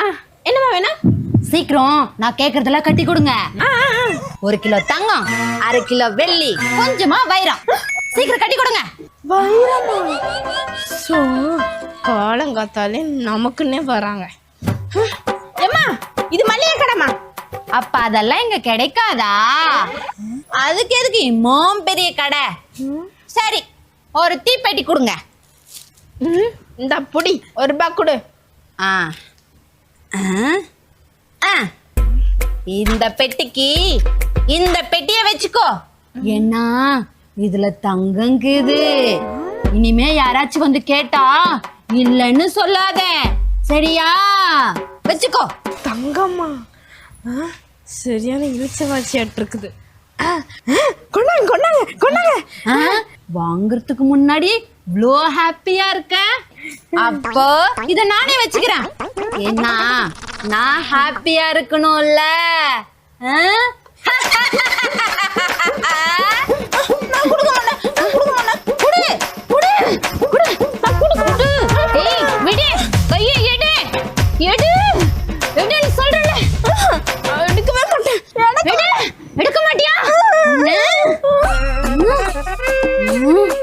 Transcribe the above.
ஆ, என்னம்மா வேணும்? சீக்கிரம் நான் கேக்குறதெல்லாம் கட்டி கொடுங்க. ஒரு கிலோ தங்கம் அரை கிலோ வெள்ளி கொஞ்சமா வைரம். சீக்கிரம் கட்டி கொடுங்க. வைரமா? சோ காலங்காத்தாலே நமக்குன்னே வராங்க. ஏம்மா இது மல்லிகை கடைமா அப்ப அதெல்லாம் இங்க கிடைக்காதா? அதுக்கு எதுக்கு இம்மோம் பெரிய கடை? சரி ஒரு தீப்பெட்டி கொடுங்க. இந்த புடி ஒரு ரூபாய் கொடு. ஆ. ஆ. இந்த பெட்டிக்கு இந்த பெட்டிய வச்சுக்கோ. ஏன்னா இதுல தங்கங்குது இனிமே யாராச்சும் வந்து கேட்டா இல்லைன்னு சொல்லாத. சரியா? வச்சுக்கோ. தங்கம்மா. சரியான இழுச்ச வாட்சியாட்டு இருக்குது கொண்டாங்க கொண்டாங்க கொண்டாங்க? வாங்குறதுக்கு முன்னாடி இவ்வளோ ஹாப்பியா இருக்க? அப்போ இத நானே வச்சுக்கிறேன். ஏன்னா நான் ஹாப்பியா இருக்கணும்ல. எடுக்க மாட்டியா? 嗯。